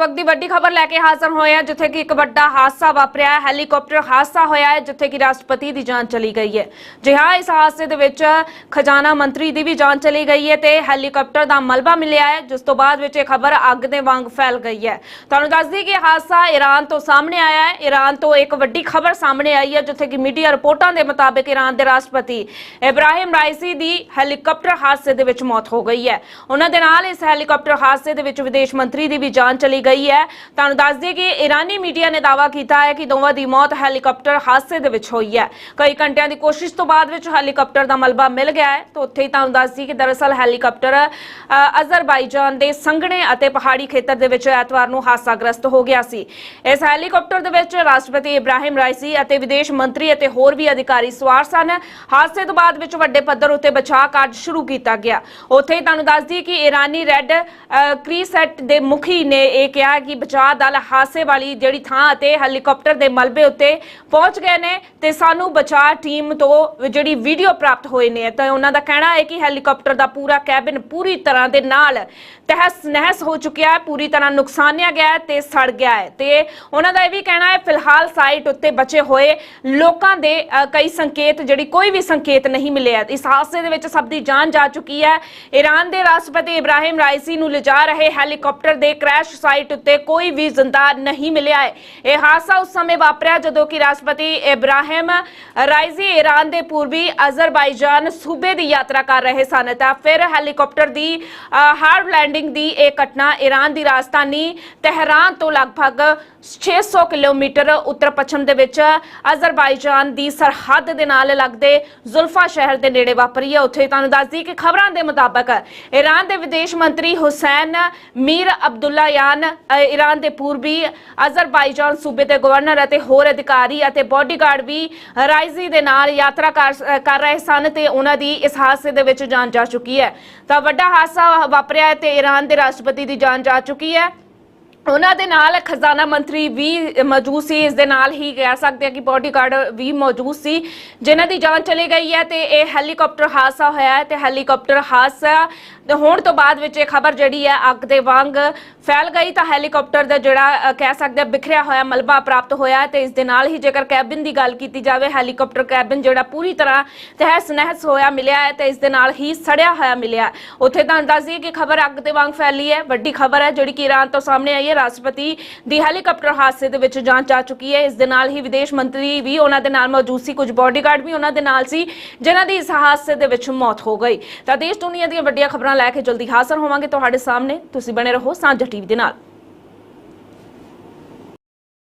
ਵਕਤ ਦੀ ਵੱਡੀ ਖਬਰ ਲੈ ਕੇ ਹਾਜ਼ਰ ਹੋਏ ਹਾਂ, ਜਿੱਥੇ ਕਿ ਇੱਕ ਵੱਡਾ ਹਾਦਸਾ ਵਾਪਰਿਆ ਹੈ। ਹੈਲੀਕਾਪਟਰ ਹਾਦਸਾ ਹੋਇਆ ਹੈ, ਜਿੱਥੇ ਕਿ ਰਾਸ਼ਟਰਪਤੀ ਦੀ ਜਾਨ ਚਲੀ ਗਈ ਹੈ। ਜੀ ਹਾਂ, ਇਸ ਹਾਦਸੇ ਦੇ ਵਿੱਚ ਖਜ਼ਾਨਾ ਮੰਤਰੀ ਦੀ ਵੀ ਜਾਨ ਚਲੀ ਗਈ ਹੈ ਤੇ ਹੈਲੀਕਾਪਟਰ ਦਾ ਮਲਬਾ ਮਿਲਿਆ ਹੈ, ਜਿਸ ਤੋਂ ਬਾਅਦ ਵਿੱਚ ਇਹ ਖਬਰ ਅੱਗ ਦੇ ਵਾਂਗ ਫੈਲ ਗਈ ਹੈ। ਤੁਹਾਨੂੰ ਦੱਸ ਦਈਏ ਕਿ ਹਾਦਸਾ ਈਰਾਨ ਤੋਂ ਸਾਹਮਣੇ ਆਇਆ ਹੈ। ਈਰਾਨ ਤੋਂ ਇੱਕ ਵੱਡੀ ਖਬਰ ਸਾਹਮਣੇ ਆਈ ਹੈ, ਜਿੱਥੇ ਕਿ ਮੀਡੀਆ ਰਿਪੋਰਟਾਂ ਦੇ ਮੁਤਾਬਕ ਈਰਾਨ ਦੇ ਰਾਸ਼ਟਰਪਤੀ ਇਬਰਾਹਿਮ ਰਾਈਸੀ ਦੀ ਹੈਲੀਕਾਪਟਰ ਹਾਦਸੇ ਦੇ ਵਿੱਚ ਮੌਤ ਹੋ ਗਈ ਹੈ। ਉਹਨਾਂ ਦੇ ਨਾਲ ਇਸ ਹੈਲੀਕਾਪਟਰ ਹਾਦਸੇ ਦੇ ਵਿੱਚ ਵਿਦੇਸ਼ ਮੰਤਰੀ ਦੀ ਵੀ ਜਾਨ ਚਲੀ ਗਈ ਹੈ। ਤੁਹਾਨੂੰ ਦੱਸ ਦਈਏ ਕਿ ਈਰਾਨੀ ਮੀਡੀਆ ਨੇ ਦਾਅਵਾ ਕੀਤਾ ਹੈ ਕਿ ਦੋਵਾਂ ਦੀ ਮੌਤ ਹੈਲੀਕਾਪਟਰ ਹਾਦਸੇ ਦੇ ਵਿੱਚ ਹੋਈ ਹੈ। ਕਈ ਘੰਟਿਆਂ ਦੀ ਕੋਸ਼ਿਸ਼ ਤੋਂ ਬਾਅਦ ਵਿੱਚ ਹੈਲੀਕਾਪਟਰ ਦਾ ਮਲਬਾ ਮਿਲ ਗਿਆ ਹੈ। ਤਾਂ ਉੱਥੇ ਹੀ ਤੁਹਾਨੂੰ ਦੱਸ ਦਈਏ ਕਿ ਦਰਅਸਲ ਹੈਲੀਕਾਪਟਰ ਅਜ਼ਰਬਾਈਜਾਨ ਦੇ ਸੰਘਣੇ ਅਤੇ ਪਹਾੜੀ ਖੇਤਰ ਦੇ ਵਿੱਚ ਐਤਵਾਰ ਨੂੰ ਹਾਦਸਾਗ੍ਰਸਤ ਹੋ ਗਿਆ ਸੀ। ਇਸ ਹੈਲੀਕਾਪਟਰ ਦੇ ਵਿੱਚ ਰਾਸ਼ਟਰਪਤੀ ਇਬਰਾਹਿਮ ਰਾਈਸੀ ਅਤੇ ਵਿਦੇਸ਼ ਮੰਤਰੀ ਅਤੇ ਹੋਰ ਵੀ ਅਧਿਕਾਰੀ ਸਵਾਰ ਸਨ। ਹਾਦਸੇ ਤੋਂ ਬਾਅਦ ਵਿੱਚ ਵੱਡੇ ਪੱਧਰ ਉੱਤੇ ਬਚਾਅ ਕਾਰਜ ਸ਼ੁਰੂ ਕੀਤਾ ਗਿਆ। ਉੱਥੇ ਹੀ ਤੁਹਾਨੂੰ ਦੱਸ ਦਈਏ ਕਿ ਈਰਾਨੀ ਰੈੱਡ ਕ੍ਰੀਸੈਟ ਦੇ ਮੁਖੀ ਨੇ ਇਹ ਕਿਹਾ ਕਿ ਬਚਾਅ ਦਲ ਹਾਦਸੇ ਵਾਲੀ ਜਿਹੜੀ ਥਾਂ ਅਤੇ ਹੈਲੀਕਾਪਟਰ ਦੇ ਮਲਬੇ ਉੱਤੇ ਪਹੁੰਚ ਗਏ ਨੇ ਤੇ ਸਾਨੂੰ ਬਚਾਅ ਟੀਮ ਤੋਂ ਜਿਹੜੀ ਵੀਡੀਓ ਪ੍ਰਾਪਤ ਹੋਏ ਨੇ। ਤਾਂ ਉਹਨਾਂ ਦਾ ਕਹਿਣਾ ਹੈ ਕਿ ਹੈਲੀਕਾਪਟਰ ਦਾ ਪੂਰਾ ਕੈਬਿਨ ਪੂਰੀ ਤਰ੍ਹਾਂ ਦੇ ਨਾਲ ਤਹਿਸ ਨਹਿਸ ਹੋ ਚੁੱਕਿਆ ਹੈ, ਪੂਰੀ ਤਰ੍ਹਾਂ ਨੁਕਸਾਨਿਆ ਗਿਆ ਹੈ ਤੇ ਸੜ ਗਿਆ ਹੈ। ਤੇ ਉਹਨਾਂ ਦਾ ਇਹ ਵੀ ਕਹਿਣਾ ਹੈ, ਫਿਲਹਾਲ ਸਾਈਟ ਉੱਤੇ ਬਚੇ ਹੋਏ ਲੋਕਾਂ ਦੇ ਕਈ ਸੰਕੇਤ, ਜਿਹੜੀ ਕੋਈ ਵੀ ਸੰਕੇਤ ਨਹੀਂ ਮਿਲਿਆ ਇਸ ਹਾਦਸੇ ਦੇ ਵਿੱਚ ਸਭ ਦੀ ਜਾਨ ਜਾ ਚੁੱਕੀ ਹੈ। ਈਰਾਨ ਦੇ ਰਾਸ਼ਟਰਪਤੀ ਇਬਰਾਹਿਮ ਰਾਈਸੀ ਨੂੰ ਲਿਜਾ ਰਹੇ ਹੈਲੀਕਾਪਟਰ ਦੇ ਕ੍ਰੈਸ਼ ਸਾਈਟ ਉੱਤੇ ਕੋਈ ਵੀ ਜ਼ਿੰਦਾ ਨਹੀਂ ਮਿਲਿਆ ਹੈ। ਇਹ ਹਾਦਸਾ ਉਸ ਸਮੇਂ ਵਾਪਰਿਆ ਜਦੋਂ ਕਿ ਰਾਸ਼ਟਰਪਤੀ ਇਬਰਾਹਿਮ ਰਾਈਜ਼ੀ ਈਰਾਨ ਦੇ ਪੂਰਬੀ ਅਜ਼ਰਬਾਈਜਾਨ ਸੂਬੇ ਦੀ ਯਾਤਰਾ ਕਰ ਰਹੇ ਸਨ। ਤਾਂ ਫਿਰ ਹੈਲੀਕਾਪਟਰ ਦੀ ਹਾਰਡ ਲੈਂਡਿੰਗ ਦੀ ਇਹ ਘਟਨਾ ਈਰਾਨ ਦੀ ਰਾਜਧਾਨੀ ਤਹਿਰਾਨ ਤੋਂ ਲਗਭਗ 600 ਕਿਲੋਮੀਟਰ ਉੱਤਰ ਪੱਛਮ ਦੇ ਵਿੱਚ ਅਜ਼ਰਬਾਈਜਾਨ ਦੀ ਸਰਹੱਦ ਦੇ ਨਾਲ ਲੱਗਦੇ ਜ਼ੁਲਫਾ ਸ਼ਹਿਰ ਦੇ ਨੇੜੇ ਵਾਪਰੀ ਹੈ। ਉੱਥੇ ਤੁਹਾਨੂੰ ਦੱਸ ਦਈਏ ਕਿ ਖਬਰਾਂ ਦੇ ਮੁਤਾਬਕ ਈਰਾਨ ਦੇ ਵਿਦੇਸ਼ ਮੰਤਰੀ Hossein Amir Abdollahian Iran ਦੇ ਪੂਰਬੀ ਅਜ਼ਰਬਾਈਜਾਨ ਸੂਬੇ ਦੇ ਗਵਰਨਰ ਅਤੇ ਹੋਰ ਅਧਿਕਾਰੀ ਅਤੇ ਬਾਡੀਗਾਰਡ ਵੀ ਰਾਈਜ਼ੀ ਦੇ ਨਾਲ ਯਾਤਰਾ ਕਰ ਕਰ ਰਹੇ ਸਨ ਤੇ ਉਹਨਾਂ ਦੀ ਇਸ ਹਾਦਸੇ ਦੇ ਵਿੱਚ ਜਾਨ ਜਾ ਚੁੱਕੀ ਹੈ। ਤਾਂ ਵੱਡਾ ਹਾਦਸਾ ਵਾਪਰਿਆ ਤੇ ਈਰਾਨ ਦੇ ਰਾਸ਼ਟਰਪਤੀ ਦੀ ਜਾਨ ਜਾ ਚੁੱਕੀ ਹੈ। ਉਹਨਾਂ ਦੇ ਨਾਲ ਖਜ਼ਾਨਾ ਮੰਤਰੀ ਵੀ ਮੌਜੂਦ ਸੀ। ਇਸ ਦੇ ਨਾਲ ਹੀ ਕਹਿ ਸਕਦੇ ਆ ਕਿ ਬਾਡੀਗਾਰਡ ਵੀ ਮੌਜੂਦ ਸੀ। ਜਿਨ੍ਹਾਂ ਦੀ ਜਾਨ ਚਲੀ ਗਈ ਹੈ ਤੇ ਇਹ ਹੈਲੀਕਾਪਟਰ ਹਾਦਸਾ ਹੋਇਆ ਹੈ ਤੇ ਹੈਲੀਕਾਪਟਰ ਹਾਦਸਾ ਤੇ ਹੋਣ ਤੋਂ ਬਾਅਦ ਵਿੱਚ ਇਹ ਖਬਰ ਜਿਹੜੀ ਹੈ ਅੱਗ ਦੇ ਵਾਂਗ ਫੈਲ ਗਈ ਤਾਂ ਹੈਲੀਕਾਪਟਰ ਦਾ ਜਿਹੜਾ ਕਹਿ ਸਕਦੇ ਆ ਬਿਖਰਿਆ ਹੋਇਆ ਮਲਬਾ ਪ੍ਰਾਪਤ ਹੋਇਆ ਹੈ ਤੇ ਇਸ ਦੇ ਨਾਲ ਹੀ ਜੇਕਰ ਕੈਬਿਨ ਦੀ ਗੱਲ ਕੀਤੀ ਜਾਵੇ, ਹੈਲੀਕਾਪਟਰ ਕੈਬਿਨ ਜਿਹੜਾ ਪੂਰੀ ਤਰ੍ਹਾਂ ਤਹਿਸ ਨਹਿਸ ਹੋਇਆ ਮਿਲਿਆ ਹੈ ਤੇ ਇਸ ਦੇ ਨਾਲ ਹੀ ਸੜਿਆ ਹੋਇਆ ਮਿਲਿਆ ਉੱਥੇ ਤੁਹਾਨੂੰ ਦੱਸ ਦਈਏ ਕਿ ਖਬਰ ਅੱਗ ਦੇ ਵਾਂਗ ਫੈਲੀ ਹੈ। ਵੱਡੀ ਖਬਰ ਹੈ ਜਿਹੜੀ ਕਿ ਈਰਾਨ ਤੋਂ ਸਾਹਮਣੇ ਆਈ ਹੈ। ਰਾਸ਼ਟਰਪਤੀ ਦੀ ਹੈਲੀਕਾਪਟਰ ਹਾਦਸੇ ਦੇ ਵਿੱਚ ਜਾਂਚ ਜਾ ਚੁੱਕੀ ਹੈ। ਇਸ ਦੇ ਨਾਲ ਹੀ ਵਿਦੇਸ਼ ਮੰਤਰੀ ਵੀ ਉਹਨਾਂ ਦੇ ਨਾਲ ਮੌਜੂਦ ਸੀ। ਕੁਝ ਬਾਡੀਗਾਰਡ ਵੀ ਉਹਨਾਂ ਦੇ ਨਾਲ ਸੀ, ਜਿਨ੍ਹਾਂ ਦੀ ਇਸ ਹਾਦਸੇ ਦੇ ਵਿੱਚ ਮੌਤ ਹੋ ਗਈ। ਤਾਂ ਦੇਸ਼ ਦੁਨੀਆ ਦੀਆਂ ਵੱਡੀਆਂ ਖਬਰਾਂ ਲੈ ਕੇ ਜਲਦੀ ਹਾਜ਼ਰ ਹੋਵਾਂਗੇ ਤੁਹਾਡੇ ਸਾਹਮਣੇ। ਤੁਸੀਂ ਬਣੇ ਰਹੋ ਸਾਂਝਾ ਟੀਵੀ ਦੇ ਨਾਲ।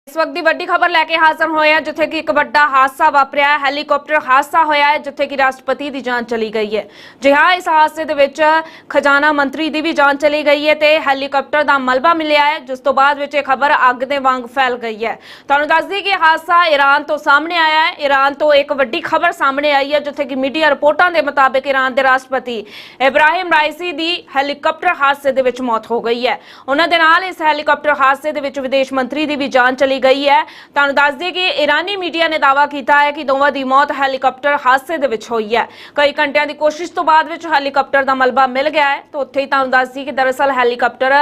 ਇਸ ਵਕਤ ਦੀ ਵੱਡੀ ਖਬਰ ਲੈ ਕੇ ਹਾਜ਼ਰ ਹੋਏ ਹਾਂ, ਜਿੱਥੇ ਕਿ ਇੱਕ ਵੱਡਾ ਹਾਦਸਾ ਵਾਪਰਿਆ ਹੈ। ਹੈਲੀਕਾਪਟਰ ਹਾਦਸਾ ਹੋਇਆ ਹੈ, ਜਿੱਥੇ ਕਿ ਰਾਸ਼ਟਰਪਤੀ ਦੀ ਜਾਨ ਚਲੀ ਗਈ ਹੈ। ਜੀ ਹਾਂ, ਇਸ ਹਾਦਸੇ ਦੇ ਵਿੱਚ ਖਜ਼ਾਨਾ ਮੰਤਰੀ ਦੀ ਵੀ ਜਾਨ ਚਲੀ ਗਈ ਹੈ ਤੇ ਹੈਲੀਕਾਪਟਰ ਦਾ ਮਲਬਾ ਮਿਲਿਆ ਹੈ, ਜਿਸ ਤੋਂ ਬਾਅਦ ਵਿੱਚ ਇਹ ਖਬਰ ਅੱਗ ਦੇ ਵਾਂਗ ਫੈਲ ਗਈ ਹੈ। ਤੁਹਾਨੂੰ ਦੱਸ ਦਈਏ ਕਿ ਇਹ ਹਾਦਸਾ ਈਰਾਨ ਤੋਂ ਸਾਹਮਣੇ ਆਇਆ ਹੈ। ਈਰਾਨ ਤੋਂ ਇੱਕ ਵੱਡੀ ਖਬਰ ਸਾਹਮਣੇ ਆਈ ਹੈ, ਜਿੱਥੇ ਕਿ ਮੀਡੀਆ ਰਿਪੋਰਟਾਂ ਦੇ ਮੁਤਾਬਕ ਈਰਾਨ ਦੇ ਰਾਸ਼ਟਰਪਤੀ ਇਬਰਾਹਿਮ ਰਾਈਸੀ ਦੀ ਹੈਲੀਕਾਪਟਰ ਹਾਦਸੇ ਦੇ ਵਿੱਚ ਮੌਤ ਹੋ ਗਈ ਹੈ। ਉਹਨਾਂ ਦੇ ਨਾਲ ਇਸ ਹੈਲੀਕਾਪਟਰ ਹਾਦਸੇ ਦੇ ਵਿੱਚ ਵਿਦੇਸ਼ ਮੰਤਰੀ ਦੀ ਵੀ ਜਾਨ ਚਲੀ ਗਈ ਹੈ। ਤੁਹਾਨੂੰ ਦੱਸ ਦਈਏ ਕਿ ਈਰਾਨੀ ਮੀਡੀਆ ਨੇ ਦਾਅਵਾ ਕੀਤਾ ਹੈ ਕਿ ਦੋਵਾਂ ਦੀ ਮੌਤ ਹੈਲੀਕਾਪਟਰ ਹਾਦਸੇ ਦੇ ਵਿੱਚ ਹੋਈ ਹੈ। ਕਈ ਘੰਟਿਆਂ ਦੀ ਕੋਸ਼ਿਸ਼ ਤੋਂ ਬਾਅਦ ਵਿੱਚ ਹੈਲੀਕਾਪਟਰ ਦਾ ਮਲਬਾ ਮਿਲ ਗਿਆ ਹੈ। ਤਾਂ ਉੱਥੇ ਹੀ ਤੁਹਾਨੂੰ ਦੱਸ ਦਈਏ ਕਿ ਦਰਅਸਲ ਹੈਲੀਕਾਪਟਰ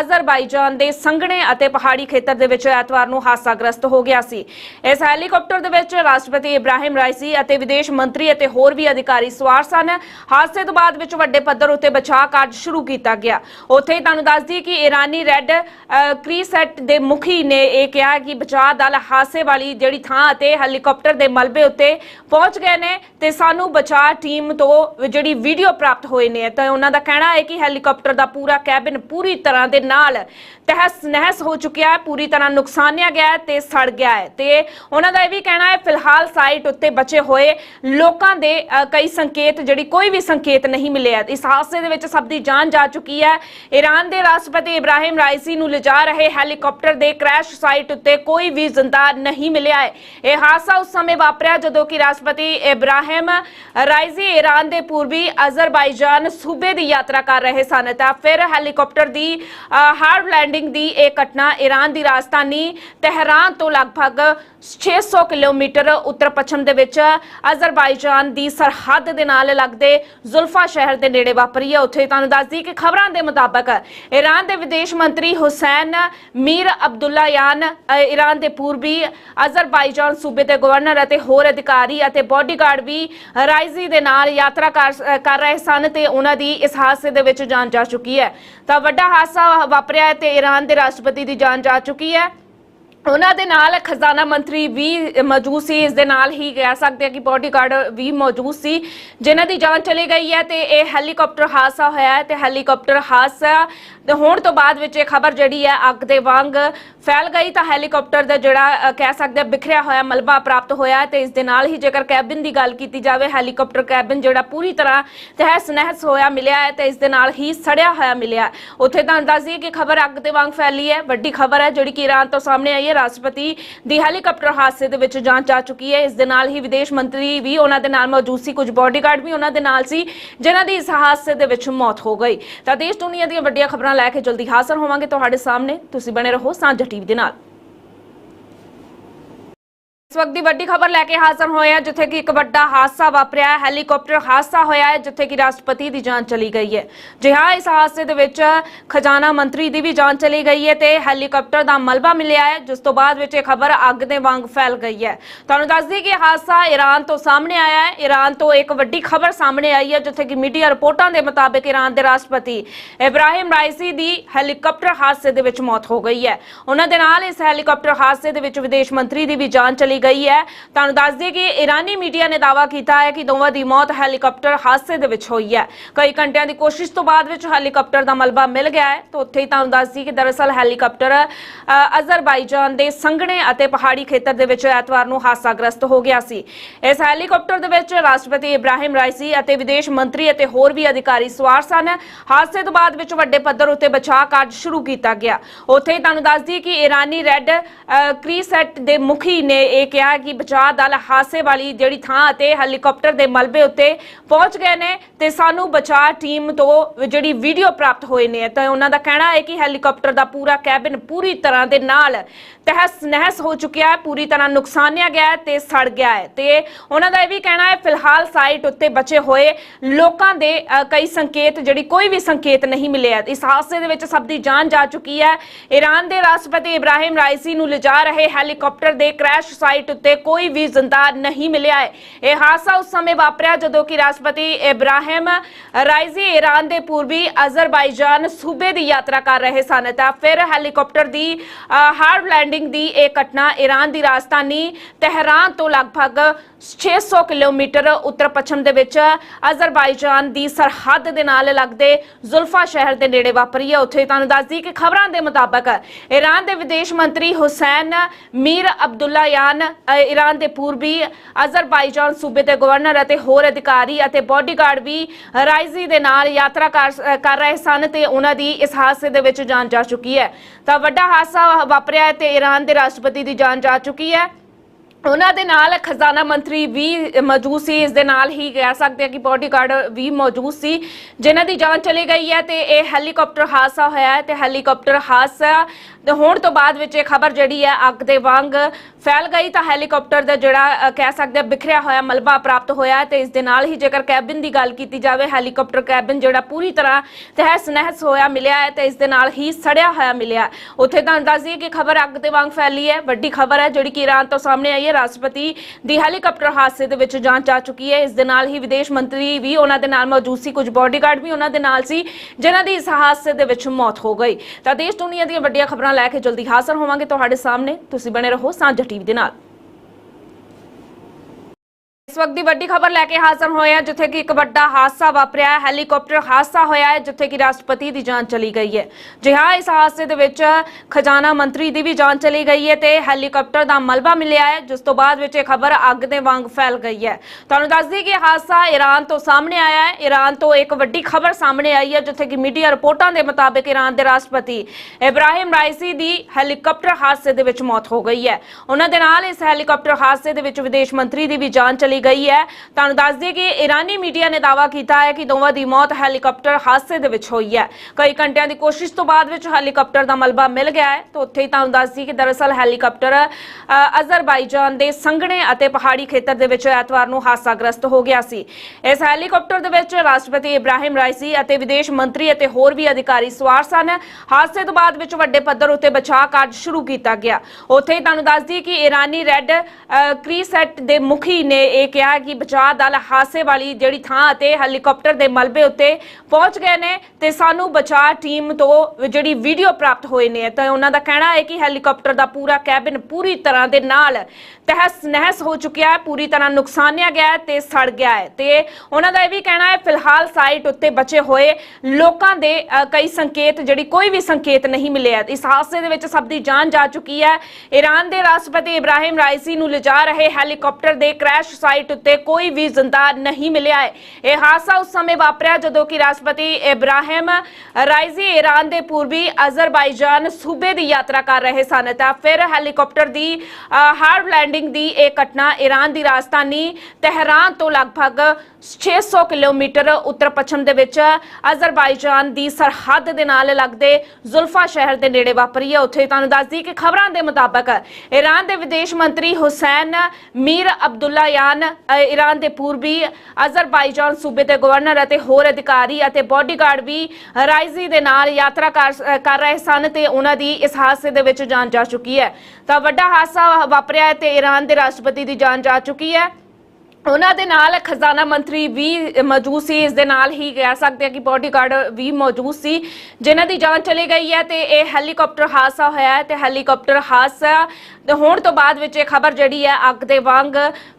ਅਜ਼ਰਬਾਈਜਾਨ ਦੇ ਸੰਘਣੇ ਅਤੇ ਪਹਾੜੀ ਖੇਤਰ ਦੇ ਵਿੱਚ ਐਤਵਾਰ ਨੂੰ ਹਾਦਸਾਗ੍ਰਸਤ ਹੋ ਗਿਆ ਸੀ। ਇਸ ਹੈਲੀਕਾਪਟਰ ਦੇ ਵਿੱਚ ਰਾਸ਼ਟਰਪਤੀ ਇਬਰਾਹਿਮ ਰਾਈਸੀ ਅਤੇ ਵਿਦੇਸ਼ ਮੰਤਰੀ ਅਤੇ ਹੋਰ ਵੀ ਅਧਿਕਾਰੀ ਸਵਾਰ ਸਨ। ਹਾਦਸੇ ਤੋਂ ਬਾਅਦ ਵਿੱਚ ਵੱਡੇ ਪੱਧਰ ਉੱਤੇ ਬਚਾਅ ਕਾਰਜ ਸ਼ੁਰੂ ਕੀਤਾ ਗਿਆ। ਉੱਥੇ ਹੀ ਤੁਹਾਨੂੰ ਦੱਸ ਦਈਏ ਕਿ ਈਰਾਨੀ ਰੈੱਡ ਕ੍ਰੀਸੈਟ ਦੇ ਮੁਖੀ ਨੇ ਇਹ ਕਿਹਾ ਕਿ ਬਚਾਅ ਦਲ ਹਾਦਸੇ ਵਾਲੀ ਜਿਹੜੀ ਥਾਂ ਅਤੇ ਹੈਲੀਕਾਪਟਰ ਦੇ ਮਲਬੇ ਉੱਤੇ ਪਹੁੰਚ ਗਏ ਨੇ ਤੇ ਸਾਨੂੰ ਬਚਾਅ ਟੀਮ ਤੋਂ ਜਿਹੜੀ ਵੀਡੀਓ ਪ੍ਰਾਪਤ ਹੋਏ ਨੇ। ਤਾਂ ਉਹਨਾਂ ਦਾ ਕਹਿਣਾ ਹੈ ਕਿ ਹੈਲੀਕਾਪਟਰ ਦਾ ਪੂਰਾ ਕੈਬਿਨ ਪੂਰੀ ਤਰ੍ਹਾਂ ਦੇ ਨਾਲ ਤਹਿਸ ਨਹਿਸ ਹੋ ਚੁੱਕਿਆ ਹੈ, ਪੂਰੀ ਤਰ੍ਹਾਂ ਨੁਕਸਾਨਿਆ ਗਿਆ ਹੈ ਤੇ ਸੜ ਗਿਆ ਹੈ। ਤੇ ਉਹਨਾਂ ਦਾ ਇਹ ਵੀ ਕਹਿਣਾ ਹੈ, ਫਿਲਹਾਲ ਸਾਈਟ ਉੱਤੇ ਬਚੇ ਹੋਏ ਲੋਕਾਂ ਦੇ ਕਈ ਸੰਕੇਤ ਜਿਹੜੀ ਕੋਈ ਵੀ ਸੰਕੇਤ ਨਹੀਂ ਮਿਲਿਆ। ਇਸ ਹਾਦਸੇ ਦੇ ਵਿੱਚ ਸਭ ਦੀ ਜਾਨ ਜਾ ਚੁੱਕੀ ਹੈ। ਈਰਾਨ ਦੇ ਰਾਸ਼ਟਰਪਤੀ ਇਬਰਾਹਿਮ ਰਾਈਸੀ ਨੂੰ ਲਿਜਾ ਰਹੇ ਹੈਲੀਕਾਪਟਰ ਦੇ ਕ੍ਰੈਸ਼ ਸਾਈਟ ਸਾਈਟ ਉੱਤੇ ਕੋਈ ਵੀ ਜ਼ਿੰਦਾ ਨਹੀਂ ਮਿਲਿਆ ਹੈ। ਇਹ ਹਾਦਸਾ ਉਸ ਸਮੇਂ ਵਾਪਰਿਆ ਜਦੋਂ ਕਿ ਰਾਸ਼ਟਰਪਤੀ ਇਬਰਾਹਿਮ ਰਾਈਜ਼ੀ ਈਰਾਨ ਦੇ ਪੂਰਬੀ ਅਜ਼ਰਬਾਈਜਾਨ ਸੂਬੇ ਦੀ ਯਾਤਰਾ ਕਰ ਰਹੇ ਸਨ ਤਾਂ ਫਿਰ ਹੈਲੀਕਾਪਟਰ ਦੀ ਹਾਰਡ ਲੈਂਡਿੰਗ ਦੀ ਇਹ ਘਟਨਾ ਈਰਾਨ ਦੀ ਰਾਜਧਾਨੀ ਤਹਿਰਾਨ ਤੋਂ ਲਗਭਗ 600 ਕਿਲੋਮੀਟਰ ਉੱਤਰ ਪੱਛਮ ਦੇ ਵਿੱਚ ਅਜ਼ਰਬਾਈਜਾਨ ਦੀ ਸਰਹੱਦ ਦੇ ਨਾਲ ਲੱਗਦੇ ਜ਼ੁਲਫਾ ਸ਼ਹਿਰ ਦੇ ਨੇੜੇ ਵਾਪਰੀ ਹੈ। ਉੱਥੇ ਤੁਹਾਨੂੰ ਦੱਸਦੀ ਕਿ ਖਬਰਾਂ ਦੇ ਮੁਤਾਬਕ ਈਰਾਨ ਦੇ ਵਿਦੇਸ਼ ਮੰਤਰੀ ਹੁਸੈਨ ਮੀਰ ਅਬਦੁੱਲਾਯਾਨ ਅ, ਈਰਾਨ ਦੇ ਪੂਰਬੀ ਅਜ਼ਰਬਾਈਜਾਨ ਸੂਬੇ ਦੇ ਗਵਰਨਰ ਅਤੇ ਹੋਰ ਅਧਿਕਾਰੀ ਅਤੇ ਬਾਡੀਗਾਰਡ ਵੀ ਰਾਈਜ਼ੀ ਦੇ ਨਾਲ ਯਾਤਰਾ ਕਰ ਰਹੇ ਸਨ ਤੇ ਉਹਨਾਂ ਦੀ ਇਸ ਹਾਦਸੇ ਦੇ ਵਿੱਚ ਜਾਨ ਜਾ ਚੁੱਕੀ ਹੈ। ਤਾਂ ਵੱਡਾ ਹਾਦਸਾ ਵਾਪਰਿਆ ਤੇ ਈਰਾਨ ਦੇ ਰਾਸ਼ਟਰਪਤੀ ਦੀ ਜਾਨ ਜਾ ਚੁੱਕੀ ਹੈ। ਉਹਨਾਂ ਦੇ ਨਾਲ ਖਜ਼ਾਨਾ ਮੰਤਰੀ ਵੀ ਮੌਜੂਦ ਸੀ, ਇਸ ਦੇ ਨਾਲ ਹੀ ਕਹਿ ਸਕਦੇ ਆ ਕਿ ਬਾਡੀਗਾਰਡ ਵੀ ਮੌਜੂਦ ਸੀ, ਜਿਨ੍ਹਾਂ ਦੀ ਜਾਨ ਚਲੀ ਗਈ ਹੈ ਤੇ ਇਹ ਹੈਲੀਕਾਪਟਰ ਹਾਦਸਾ ਹੋਇਆ ਹੈ ਤੇ ਹੈਲੀਕਾਪਟਰ ਹਾਦਸਾ ਤੇ ਹੋਣ ਤੋਂ ਬਾਅਦ ਵਿੱਚ ਇਹ ਖਬਰ ਜਿਹੜੀ ਹੈ ਅੱਗ ਦੇ ਵਾਂਗ ਫੈਲ ਗਈ ਤਾਂ ਹੈਲੀਕਾਪਟਰ ਦਾ ਜਿਹੜਾ ਕਹਿ ਸਕਦੇ ਆ ਬਿਖਰਿਆ ਹੋਇਆ ਮਲਬਾ ਪ੍ਰਾਪਤ ਹੋਇਆ ਹੈ ਤੇ ਇਸ ਦੇ ਨਾਲ ਹੀ ਜੇਕਰ ਕੈਬਿਨ ਦੀ ਗੱਲ ਕੀਤੀ ਜਾਵੇ, ਹੈਲੀਕਾਪਟਰ ਕੈਬਿਨ ਜਿਹੜਾ ਪੂਰੀ ਤਰ੍ਹਾਂ ਤਹਿਸ ਨਹਿਸ ਹੋਇਆ ਮਿਲਿਆ ਹੈ ਤੇ ਇਸ ਦੇ ਨਾਲ ਹੀ ਸੜਿਆ ਹੋਇਆ ਮਿਲਿਆ ਉੱਥੇ ਤੁਹਾਨੂੰ ਦੱਸ ਦਈਏ ਕਿ ਖਬਰ ਅੱਗ ਦੇ ਵਾਂਗ ਫੈਲੀ ਹੈ। ਵੱਡੀ ਖਬਰ ਹੈ ਜਿਹੜੀ ਕਿ ਈਰਾਨ ਤੋਂ ਸਾਹਮਣੇ ਆਈ ਹੈ, ਰਾਸ਼ਟਰਪਤੀ ਦੀ ਹੈਲੀਕਾਪਟਰ ਹਾਦਸੇ ਦੇ ਵਿੱਚ ਜਾਂਚ ਆ ਚੁੱਕੀ ਹੈ। ਇਸ ਦੇ ਨਾਲ ਹੀ ਵਿਦੇਸ਼ ਮੰਤਰੀ ਵੀ ਉਹਨਾਂ ਦੇ ਨਾਲ ਮੌਜੂਦ ਸੀ, ਕੁਝ ਬਾਡੀਗਾਰਡ ਵੀ ਉਹਨਾਂ ਦੇ ਨਾਲ ਸੀ, ਜਿਨ੍ਹਾਂ ਦੀ ਇਸ ਹਾਦਸੇ ਦੇ ਵਿੱਚ ਮੌਤ ਹੋ ਗਈ। ਤਾਂ ਦੇਸ਼ ਦੁਨੀਆ ਦੀਆਂ ਵੱਡੀਆਂ ਖਬਰਾਂ ਲੈ ਕੇ ਜਲਦੀ ਹਾਜ਼ਰ ਹੋਵਾਂਗੇ ਤੁਹਾਡੇ ਸਾਹਮਣੇ। ਤੁਸੀਂ ਬਣੇ ਰਹੋ ਸਾਂਝਾ ਟੀਵੀ ਦੇ ਨਾਲ। ਇਸ ਵਕਤ ਦੀ ਵੱਡੀ ਖਬਰ ਲੈ ਕੇ ਹਾਜ਼ਰ ਹੋਏ ਆ ਜਿੱਥੇ ਕਿ ਇੱਕ ਵੱਡਾ ਹਾਦਸਾ ਵਾਪਰਿਆ ਹੈ। ਹੈਲੀਕਾਪਟਰ ਹਾਦਸਾ ਹੋਇਆ ਹੈ, ਜਿੱਥੇ ਕਿ ਰਾਸ਼ਟਰਪਤੀ ਦੀ ਜਾਨ ਚਲੀ ਗਈ ਹੈ। ਜੀ ਹਾਂ, ਇਸ ਹਾਦਸੇ ਦੇ ਵਿੱਚ ਖਜ਼ਾਨਾ ਮੰਤਰੀ ਦੀ ਵੀ ਜਾਨ ਚਲੀ ਗਈ ਹੈ ਤੇ ਹੈਲੀਕਾਪਟਰ ਦਾ ਮਲਬਾ ਮਿਲਿਆ ਹੈ, ਜਿਸ ਤੋਂ ਬਾਅਦ ਵਿੱਚ ਇਹ ਖਬਰ ਅੱਗ ਦੇ ਵਾਂਗ ਫੈਲ ਗਈ ਹੈ। ਤੁਹਾਨੂੰ ਦੱਸ ਦਈਏ ਕਿ ਇਹ ਹਾਦਸਾ ਈਰਾਨ ਤੋਂ ਸਾਹਮਣੇ ਆਇਆ ਹੈ। ਈਰਾਨ ਤੋਂ ਇੱਕ ਵੱਡੀ ਖਬਰ ਸਾਹਮਣੇ ਆਈ ਹੈ, ਜਿੱਥੇ ਕਿ ਮੀਡੀਆ ਰਿਪੋਰਟਾਂ ਦੇ ਮੁਤਾਬਕ ਈਰਾਨ ਦੇ ਰਾਸ਼ਟਰਪਤੀ ਇਬਰਾਹਿਮ ਰਾਈਸੀ ਦੀ ਹੈਲੀਕਾਪਟਰ ਹਾਦਸੇ ਦੇ ਵਿੱਚ ਮੌਤ ਹੋ ਗਈ ਹੈ। ਉਹਨਾਂ ਦੇ ਨਾਲ ਇਸ ਹੈਲੀਕਾਪਟਰ ਹਾਦਸੇ ਦੇ ਵਿੱਚ ਵਿਦੇਸ਼ ਮੰਤਰੀ ਦੀ ਵੀ ਜਾਨ ਚਲੀ ਗਈ ਹੈ। ਤੁਹਾਨੂੰ ਦੱਸ ਦਈਏ ਕਿ ਈਰਾਨੀ ਮੀਡੀਆ ਨੇ ਦਾਅਵਾ ਕੀਤਾ ਹੈ ਕਿ ਦੋਵਾਂ ਦੀ ਮੌਤ ਹੈਲੀਕਾਪਟਰ ਹਾਦਸੇ ਦੇ ਵਿੱਚ ਹੋਈ ਹੈ। ਕਈ ਘੰਟਿਆਂ ਦੀ ਕੋਸ਼ਿਸ਼ ਤੋਂ ਬਾਅਦ ਵਿੱਚ ਹੈਲੀਕਾਪਟਰ ਦਾ ਮਲਬਾ ਮਿਲ ਗਿਆ ਹੈ। ਤਾਂ ਉੱਥੇ ਹੀ ਤੁਹਾਨੂੰ ਦੱਸ ਦਈਏ ਕਿ ਦਰਅਸਲ ਹੈਲੀਕਾਪਟਰ ਅਜ਼ਰਬਾਈਜਾਨ ਦੇ ਸੰਘਣੇ ਅਤੇ ਪਹਾੜੀ ਖੇਤਰ ਦੇ ਵਿੱਚ ਐਤਵਾਰ ਨੂੰ ਹਾਦਸਾਗ੍ਰਸਤ ਹੋ ਗਿਆ ਸੀ। ਇਸ ਹੈਲੀਕਾਪਟਰ ਦੇ ਵਿੱਚ ਰਾਸ਼ਟਰਪਤੀ ਇਬਰਾਹਿਮ ਰਾਈਸੀ ਅਤੇ ਵਿਦੇਸ਼ ਮੰਤਰੀ ਅਤੇ ਹੋਰ ਵੀ ਅਧਿਕਾਰੀ ਸਵਾਰ ਸਨ। ਹਾਦਸੇ ਤੋਂ ਬਾਅਦ ਵਿੱਚ ਵੱਡੇ ਪੱਧਰ ਉੱਤੇ ਬਚਾਅ ਕਾਰਜ ਸ਼ੁਰੂ ਕੀਤਾ ਗਿਆ। ਉੱਥੇ ਹੀ ਤੁਹਾਨੂੰ ਦੱਸ ਦਈਏ ਕਿ ਈਰਾਨੀ ਰੈੱਡ ਕ੍ਰੀਸੈਟ ਦੇ ਮੁਖੀ ਨੇ ਇਹ ਕਿਹਾ ਕਿ ਬਚਾਅ ਦਲ ਹਾਦਸੇ ਵਾਲੀ ਜਿਹੜੀ ਥਾਂ ਅਤੇ ਹੈਲੀਕਾਪਟਰ ਦੇ ਮਲਬੇ ਉੱਤੇ ਪਹੁੰਚ ਗਏ ਨੇ ਤੇ ਸਾਨੂੰ ਬਚਾਅ ਟੀਮ ਤੋਂ ਜਿਹੜੀ ਵੀਡੀਓ ਪ੍ਰਾਪਤ ਹੋਏ ਨੇ। ਤਾਂ ਉਹਨਾਂ ਦਾ ਕਹਿਣਾ ਹੈ ਕਿ ਹੈਲੀਕਾਪਟਰ ਦਾ ਪੂਰਾ ਕੈਬਿਨ ਪੂਰੀ ਤਰ੍ਹਾਂ ਦੇ ਨਾਲ ਤਹਿਸ ਨਹਿਸ ਹੋ ਚੁੱਕਿਆ ਹੈ, ਪੂਰੀ ਤਰ੍ਹਾਂ ਨੁਕਸਾਨਿਆ ਗਿਆ ਹੈ ਤੇ ਸੜ ਗਿਆ ਹੈ। ਤੇ ਉਹਨਾਂ ਦਾ ਇਹ ਵੀ ਕਹਿਣਾ ਹੈ, ਫਿਲਹਾਲ ਸਾਈਟ ਉੱਤੇ ਬਚੇ ਹੋਏ ਲੋਕਾਂ ਦੇ ਕਈ ਸੰਕੇਤ ਜਿਹੜੀ ਕੋਈ ਵੀ ਸੰਕੇਤ ਨਹੀਂ ਮਿਲਿਆ। ਇਸ ਹਾਦਸੇ ਦੇ ਵਿੱਚ ਸਭ ਦੀ ਜਾਨ ਜਾ ਚੁੱਕੀ ਹੈ। ਈਰਾਨ ਦੇ ਰਾਸ਼ਟਰਪਤੀ ਇਬਰਾਹਿਮ ਰਾਈਸੀ ਨੂੰ ਲਿਜਾ ਰਹੇ ਹੈਲੀਕਾਪਟਰ ਦੇ ਕ੍ਰੈਸ਼ ਸਾਈਟ ਉੱਤੇ ਕੋਈ ਵੀ ਜ਼ਿੰਦਾ ਨਹੀਂ ਮਿਲਿਆ ਹੈ। ਇਹ ਹਾਦਸਾ ਉਸ ਸਮੇਂ ਵਾਪਰਿਆ ਜਦੋਂ ਕਿ ਰਾਸ਼ਟਰਪਤੀ ਇਬਰਾਹਿਮ ਰਾਈਜ਼ੀ ਈਰਾਨ ਦੇ ਪੂਰਬੀ ਅਜ਼ਰਬਾਈਜਾਨ ਸੂਬੇ ਦੀ ਯਾਤਰਾ ਕਰ ਰਹੇ ਸਨ ਤਾਂ ਫਿਰ ਹੈਲੀਕਾਪਟਰ ਦੀ ਹਾਰਡ ਲੈਂਡਿੰਗ ਦੀ ਇਹ ਘਟਨਾ ਈਰਾਨ ਦੀ ਰਾਜਧਾਨੀ ਤਹਿਰਾਨ ਤੋਂ ਲਗਭਗ 600 ਕਿਲੋਮੀਟਰ ਉੱਤਰ ਪੱਛਮ ਦੇ ਵਿੱਚ ਅਜ਼ਰਬਾਈਜਾਨ ਦੀ ਸਰਹੱਦ ਦੇ ਨਾਲ ਲੱਗਦੇ ਜ਼ੁਲਫਾ ਸ਼ਹਿਰ ਦੇ ਨੇੜੇ ਵਾਪਰੀ ਹੈ। ਉੱਥੇ ਤੁਹਾਨੂੰ ਦੱਸਦੀ ਕਿ ਖਬਰਾਂ ਦੇ ਮੁਤਾਬਕ ਈਰਾਨ ਦੇ ਵਿਦੇਸ਼ ਮੰਤਰੀ Hossein Amir Abdollahian Iran ਦੇ ਪੂਰਬੀ ਅਜ਼ਰਬਾਈਜਾਨ ਸੂਬੇ ਦੇ ਗਵਰਨਰ ਅਤੇ ਹੋਰ ਅਧਿਕਾਰੀ ਅਤੇ ਬਾਡੀਗਾਰਡ ਵੀ ਰਾਈਜ਼ੀ ਦੇ ਨਾਲ ਯਾਤਰਾ ਕਰ ਕਰ ਰਹੇ ਸਨ ਤੇ ਉਹਨਾਂ ਦੀ ਇਸ ਹਾਦਸੇ ਦੇ ਵਿੱਚ ਜਾਨ ਜਾ ਚੁੱਕੀ ਹੈ। ਤਾਂ ਵੱਡਾ ਹਾਦਸਾ ਵਾਪਰਿਆ ਹੈ ਤੇ ਈਰਾਨ ਦੇ ਰਾਸ਼ਟਰਪਤੀ ਦੀ ਜਾਨ ਜਾ ਚੁੱਕੀ ਹੈ। ਉਹਨਾਂ ਦੇ ਨਾਲ ਖਜ਼ਾਨਾ ਮੰਤਰੀ ਵੀ ਮੌਜੂਦ ਸੀ, ਇਸ ਦੇ ਨਾਲ ਹੀ ਕਹਿ ਸਕਦੇ ਆ ਕਿ ਬਾਡੀਗਾਰਡ ਵੀ ਮੌਜੂਦ ਸੀ, ਜਿਨ੍ਹਾਂ ਦੀ ਜਾਨ ਚਲੀ ਗਈ ਹੈ ਤੇ ਇਹ ਹੈਲੀਕਾਪਟਰ ਹਾਦਸਾ ਹੋਇਆ ਹੈ ਤੇ ਹੈਲੀਕਾਪਟਰ ਹਾਦਸਾ ਤੇ ਹੋਣ ਤੋਂ ਬਾਅਦ ਵਿੱਚ ਇਹ ਖਬਰ ਜਿਹੜੀ ਹੈ ਅੱਗ ਦੇ ਵਾਂਗ ਫੈਲ ਗਈ ਤਾਂ ਹੈਲੀਕਾਪਟਰ ਦਾ ਜਿਹੜਾ ਕਹਿ ਸਕਦੇ ਆ ਬਿਖਰਿਆ ਹੋਇਆ ਮਲਬਾ ਪ੍ਰਾਪਤ ਹੋਇਆ ਹੈ ਤੇ ਇਸ ਦੇ ਨਾਲ ਹੀ ਜੇਕਰ ਕੈਬਿਨ ਦੀ ਗੱਲ ਕੀਤੀ ਜਾਵੇ ਹੈਲੀਕਾਪਟਰ ਕੈਬਿਨ ਜਿਹੜਾ ਪੂਰੀ ਤਰ੍ਹਾਂ ਤਹਿਸ ਨਹਿਸ ਹੋਇਆ ਮਿਲਿਆ ਹੈ ਤੇ ਇਸ ਦੇ ਨਾਲ ਹੀ ਸੜਿਆ ਹੋਇਆ ਮਿਲਿਆ ਉੱਥੇ ਤੁਹਾਨੂੰ ਦੱਸ ਦਈਏ ਕਿ ਖਬਰ ਅੱਗ ਦੇ ਵਾਂਗ ਫੈਲੀ ਹੈ, ਵੱਡੀ ਖਬਰ ਹੈ ਜਿਹੜੀ ਕਿ ਈਰਾਨ ਤੋਂ ਸਾਹਮਣੇ ਆਈ ਹੈ ਰਾਸ਼ਟਰਪਤੀ ਦੀ ਹੈਲੀਕਾਪਟਰ ਹਾਦਸੇ ਦੇ ਵਿੱਚ ਜਾਂਚ ਆ ਚੁੱਕੀ ਹੈ। ਇਸ ਦੇ ਨਾਲ ਹੀ ਵਿਦੇਸ਼ ਮੰਤਰੀ ਵੀ ਉਹਨਾਂ ਦੇ ਨਾਲ ਮੌਜੂਦ ਸੀ। ਕੁਝ ਬਾਡੀਗਾਰਡ ਵੀ ਉਹਨਾਂ ਦੇ ਨਾਲ ਸੀ, ਜਿਨ੍ਹਾਂ ਦੀ ਇਸ ਹਾਦਸੇ ਦੇ ਵਿੱਚ ਮੌਤ ਹੋ ਗਈ। ਤਾਂ ਦੇਸ਼ ਦੁਨੀਆ ਦੀਆਂ ਵੱਡੀਆਂ ਖਬਰਾਂ ਲੈ ਕੇ ਜਲਦੀ ਹਾਜ਼ਰ ਹੋਵਾਂਗੇ ਤੁਹਾਡੇ ਸਾਹਮਣੇ। ਤੁਸੀਂ ਬਣੇ ਰਹੋ ਸਾਂਝਾ ਟੀਵੀ ਦੇ ਨਾਲ। ਇਸ ਵਕਤ ਦੀ ਵੱਡੀ ਖਬਰ ਲੈ ਕੇ ਹਾਜ਼ਰ ਹੋਏ ਹਾਂ, ਜਿੱਥੇ ਕਿ ਇੱਕ ਵੱਡਾ ਹਾਦਸਾ ਵਾਪਰਿਆ ਹੈ। ਹੈਲੀਕਾਪਟਰ ਹਾਦਸਾ ਹੋਇਆ ਹੈ, ਜਿੱਥੇ ਕਿ ਰਾਸ਼ਟਰਪਤੀ ਦੀ ਜਾਨ ਚਲੀ ਗਈ ਹੈ। ਜੀ ਹਾਂ, ਇਸ ਹਾਦਸੇ ਦੇ ਵਿੱਚ ਖਜ਼ਾਨਾ ਮੰਤਰੀ ਦੀ ਵੀ ਜਾਨ ਚਲੀ ਗਈ ਹੈ ਤੇ ਹੈਲੀਕਾਪਟਰ ਦਾ ਮਲਬਾ ਮਿਲਿਆ ਹੈ, ਜਿਸ ਤੋਂ ਬਾਅਦ ਵਿੱਚ ਇਹ ਖਬਰ ਅੱਗ ਦੇ ਵਾਂਗ ਫੈਲ ਗਈ ਹੈ। ਤੁਹਾਨੂੰ ਦੱਸ ਦਈਏ ਕਿ ਇਹ ਹਾਦਸਾ ਈਰਾਨ ਤੋਂ ਸਾਹਮਣੇ ਆਇਆ ਹੈ। ਈਰਾਨ ਤੋਂ ਇੱਕ ਵੱਡੀ ਖਬਰ ਸਾਹਮਣੇ ਆਈ ਹੈ, ਜਿੱਥੇ ਕਿ ਮੀਡੀਆ ਰਿਪੋਰਟਾਂ ਦੇ ਮੁਤਾਬਕ ਈਰਾਨ ਦੇ ਰਾਸ਼ਟਰਪਤੀ ਇਬਰਾਹਿਮ ਰਾਈਸੀ ਦੀ ਹੈਲੀਕਾਪਟਰ ਹਾਦਸੇ ਦੇ ਵਿੱਚ ਮੌਤ ਹੋ ਗਈ ਹੈ। ਉਹਨਾਂ ਦੇ ਨਾਲ ਇਸ ਹੈਲੀਕਾਪਟਰ ਹਾਦਸੇ ਦੇ ਵਿੱਚ ਵਿਦੇਸ਼ ਮੰਤਰੀ ਦੀ ਵੀ ਜਾਨ ਚਲੀ ਗਈ ਹੈ। ਤੁਹਾਨੂੰ ਦੱਸ ਦਈਏ ਕਿ ਇਰਾਨੀ ਮੀਡੀਆ ਨੇ ਦਾਅਵਾ ਕੀਤਾ ਹੈ ਕਿ ਦੋਵਾਂ ਦੀ ਮੌਤ ਹੈਲੀਕਾਪਟਰ ਹਾਦਸੇ ਦੇ ਵਿੱਚ ਹੋਈ ਹੈ। ਕਈ ਘੰਟਿਆਂ ਦੀ ਕੋਸ਼ਿਸ਼ ਤੋਂ ਬਾਅਦ ਵਿੱਚ ਹੈਲੀਕਾਪਟਰ ਦਾ ਮਲਬਾ ਮਿਲ ਗਿਆ ਹੈ। ਤਾਂ ਉੱਥੇ ਹੀ ਤੁਹਾਨੂੰ ਦੱਸ ਦਈਏ ਕਿ ਦਰਅਸਲ ਹੈਲੀਕਾਪਟਰ ਅਜ਼ਰਬਾਈਜਾਨ ਦੇ ਸੰਘਣੇ ਅਤੇ ਪਹਾੜੀ ਖੇਤਰ ਦੇ ਵਿੱਚ ਐਤਵਾਰ ਨੂੰ ਹਾਦਸਾਗ੍ਰਸਤ ਹੋ ਗਿਆ ਸੀ। ਇਸ ਹੈਲੀਕਾਪਟਰ ਦੇ ਵਿੱਚ ਰਾਸ਼ਟਰਪਤੀ ਇਬਰਾਹਿਮ ਰਾਈਸੀ ਅਤੇ ਵਿਦੇਸ਼ ਮੰਤਰੀ ਅਤੇ ਹੋਰ ਵੀ ਅਧਿਕਾਰੀ ਸਵਾਰ ਸਨ। ਹਾਦਸੇ ਤੋਂ ਬਾਅਦ ਵਿੱਚ ਵੱਡੇ ਪੱਧਰ ਉੱਤੇ ਬਚਾਅ ਕਾਰਜ ਸ਼ੁਰੂ ਕੀਤਾ ਗਿਆ। ਉੱਥੇ ਹੀ ਤੁਹਾਨੂੰ ਦੱਸ ਦਈਏ ਕਿ ਇਰਾਨੀ ਰੈੱਡ ਕ੍ਰੀਸੈਟ ਦੇ ਮੁਖੀ ਨੇ ਇਹ ਕਿਹਾ ਕਿ ਬਚਾਅ ਦਲ ਹਾਦਸੇ ਵਾਲੀ ਜਿਹੜੀ ਥਾਂ ਅਤੇ ਹੈਲੀਕਾਪਟਰ ਦੇ ਮਲਬੇ ਉੱਤੇ ਪਹੁੰਚ ਗਏ ਨੇ ਤੇ ਸਾਨੂੰ ਬਚਾਅ ਟੀਮ ਤੋਂ ਜਿਹੜੀ ਵੀਡੀਓ ਪ੍ਰਾਪਤ ਹੋਏ ਨੇ। ਤਾਂ ਉਹਨਾਂ ਦਾ ਕਹਿਣਾ ਹੈ ਕਿ ਹੈਲੀਕਾਪਟਰ ਦਾ ਪੂਰਾ ਕੈਬਿਨ ਪੂਰੀ ਤਰ੍ਹਾਂ ਦੇ ਨਾਲ ਤਹਿਸ ਨਹਿਸ ਹੋ ਚੁੱਕਿਆ ਹੈ, ਪੂਰੀ ਤਰ੍ਹਾਂ ਨੁਕਸਾਨਿਆ ਗਿਆ ਹੈ ਤੇ ਸੜ ਗਿਆ ਹੈ। ਤੇ ਉਹਨਾਂ ਦਾ ਇਹ ਵੀ ਕਹਿਣਾ ਹੈ, ਫਿਲਹਾਲ ਸਾਈਟ ਉੱਤੇ ਬਚੇ ਹੋਏ ਲੋਕਾਂ ਦੇ ਕਈ ਸੰਕੇਤ ਜਿਹੜੀ ਕੋਈ ਵੀ ਸੰਕੇਤ ਨਹੀਂ ਮਿਲਿਆ। ਇਸ ਹਾਦਸੇ ਦੇ ਵਿੱਚ ਸਭ ਦੀ ਜਾਨ ਜਾ ਚੁੱਕੀ ਹੈ। ਈਰਾਨ ਦੇ ਰਾਸ਼ਟਰਪਤੀ ਇਬਰਾਹਿਮ ਰਾਈਸੀ ਨੂੰ ਲਿਜਾ ਰਹੇ ਹੈਲੀਕਾਪਟਰ ਦੇ ਕ੍ਰੈਸ਼ ਸਾਈਟ ਉੱਤੇ ਕੋਈ ਵੀ ਜ਼ਿੰਦਾ ਨਹੀਂ ਮਿਲਿਆ ਹੈ। ਇਹ ਹਾਦਸਾ ਉਸ ਸਮੇਂ ਵਾਪਰਿਆ ਜਦੋਂ ਕਿ ਰਾਸ਼ਟਰਪਤੀ ਇਬਰਾਹਿਮ ਰਾਈਜ਼ੀ ਈਰਾਨ ਦੇ ਪੂਰਬੀ ਅਜ਼ਰਬਾਈਜਾਨ ਸੂਬੇ ਦੀ ਯਾਤਰਾ ਕਰ ਰਹੇ ਸਨ ਤਾਂ ਫਿਰ ਹੈਲੀਕਾਪਟਰ ਦੀ ਹਾਰਡ ਲੈਂਡਿੰਗ ਦੀ ਇਹ ਘਟਨਾ ਈਰਾਨ ਦੀ ਰਾਜਧਾਨੀ ਤਹਿਰਾਨ ਤੋਂ ਲਗਭਗ 600 ਕਿਲੋਮੀਟਰ ਉੱਤਰ ਪੱਛਮ ਦੇ ਵਿੱਚ ਅਜ਼ਰਬਾਈਜਾਨ ਦੀ ਸਰਹੱਦ ਦੇ ਨਾਲ ਲੱਗਦੇ ਜ਼ੁਲਫਾ ਸ਼ਹਿਰ ਦੇ ਨੇੜੇ ਵਾਪਰੀ ਹੈ। ਉੱਥੇ ਤੁਹਾਨੂੰ ਦੱਸਦੀ ਕਿ ਖਬਰਾਂ ਦੇ ਮੁਤਾਬਕ ਈਰਾਨ ਦੇ ਵਿਦੇਸ਼ ਮੰਤਰੀ ਹੁਸੈਨ ਮੀਰ ਅਬਦੁੱਲਾਯਾਨ ਅ, ਈਰਾਨ ਦੇ ਪੂਰਬੀ ਅਜ਼ਰਬਾਈਜਾਨ ਸੂਬੇ ਦੇ ਗਵਰਨਰ ਅਤੇ ਹੋਰ ਅਧਿਕਾਰੀ ਅਤੇ ਬਾਡੀਗਾਰਡ ਵੀ ਰਾਈਜ਼ੀ ਦੇ ਨਾਲ ਯਾਤਰਾ ਕਰ ਰਹੇ ਸਨ ਤੇ ਉਹਨਾਂ ਦੀ ਇਸ ਹਾਦਸੇ ਦੇ ਵਿੱਚ ਜਾਨ ਜਾ ਚੁੱਕੀ ਹੈ। ਤਾਂ ਵੱਡਾ ਹਾਦਸਾ ਵਾਪਰਿਆ ਤੇ ਈਰਾਨ ਦੇ ਰਾਸ਼ਟਰਪਤੀ ਦੀ ਜਾਨ ਜਾ ਚੁੱਕੀ ਹੈ। ਉਹਨਾਂ ਦੇ ਨਾਲ ਖਜ਼ਾਨਾ ਮੰਤਰੀ ਵੀ ਮੌਜੂਦ ਸੀ, ਇਸ ਦੇ ਨਾਲ ਹੀ ਕਹਿ ਸਕਦੇ ਆ ਕਿ ਬੋਡੀਗਾਰਡ ਵੀ ਮੌਜੂਦ ਸੀ, ਜਿਨ੍ਹਾਂ ਦੀ ਜਾਨ ਚਲੀ ਗਈ ਹੈ ਤੇ ਇਹ ਹੈਲੀਕਾਪਟਰ ਹਾਦਸਾ ਹੋਇਆ ਹੈ ਤੇ ਹੈਲੀਕਾਪਟਰ ਹਾਦਸਾ, ਤੇ ਹੋਣ ਤੋਂ ਬਾਅਦ ਵਿੱਚ ਇਹ ਖਬਰ ਜਿਹੜੀ ਹੈ ਅੱਗ ਦੇ ਵਾਂਗ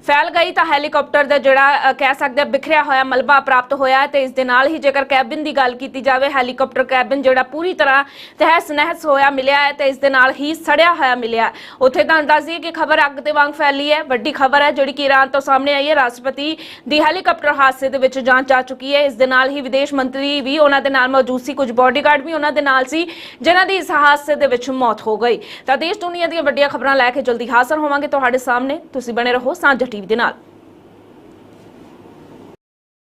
ਫੈਲ ਗਈ ਤਾਂ ਹੈਲੀਕਾਪਟਰ ਦਾ ਜਿਹੜਾ ਕਹਿ ਸਕਦੇ ਆ ਬਿਖਰਿਆ ਹੋਇਆ ਮਲਬਾ ਪ੍ਰਾਪਤ ਹੋਇਆ ਹੈ ਤੇ ਇਸ ਦੇ ਨਾਲ ਹੀ ਜੇਕਰ ਕੈਬਿਨ ਦੀ ਗੱਲ ਕੀਤੀ ਜਾਵੇ ਹੈਲੀਕਾਪਟਰ ਕੈਬਿਨ ਜਿਹੜਾ ਪੂਰੀ ਤਰ੍ਹਾਂ ਤਹਿਸ ਨਹਿਸ ਹੋਇਆ ਮਿਲਿਆ ਹੈ ਤੇ ਇਸ ਦੇ ਨਾਲ ਹੀ ਸੜਿਆ ਹੋਇਆ ਮਿਲਿਆ ਉੱਥੇ ਤੁਹਾਨੂੰ ਦੱਸ ਦਈਏ ਕਿ ਖਬਰ ਅੱਗ ਦੇ ਵਾਂਗ ਫੈਲੀ ਹੈ, ਵੱਡੀ ਖਬਰ ਹੈ ਜਿਹੜੀ ਕਿ ਈਰਾਨ ਤੋਂ ਸਾਹਮਣੇ ਆਈ ਹੈ ਰਾਸ਼ਟਰਪਤੀ ਦੀ ਹੈਲੀਕਾਪਟਰ ਹਾਦਸੇ ਦੇ ਵਿੱਚ ਜਾਂਚ ਆ ਚੁੱਕੀ ਹੈ। ਇਸ ਦੇ ਨਾਲ ਹੀ ਵਿਦੇਸ਼ ਮੰਤਰੀ ਵੀ ਉਹਨਾਂ ਦੇ ਨਾਲ ਮੌਜੂਦ ਸੀ। ਕੁਝ ਬਾਡੀਗਾਰਡ ਵੀ ਉਹਨਾਂ ਦੇ ਨਾਲ ਸੀ, ਜਿਨ੍ਹਾਂ ਦੀ ਇਸ ਹਾਦਸੇ ਦੇ ਵਿੱਚ ਮੌਤ ਹੋ ਗਈ। ਤਾਂ ਦੇਸ਼ ਦੁਨੀਆ ਦੀਆਂ ਵੱਡੀਆਂ ਖਬਰਾਂ ਲੈ ਕੇ ਜਲਦੀ ਹਾਜ਼ਰ ਹੋਵਾਂਗੇ ਤੁਹਾਡੇ ਸਾਹਮਣੇ। ਤੁਸੀਂ ਬਣੇ ਰਹੋ ਸਾਂਝਾ ਟੀਵੀ ਦੇ ਨਾਲ।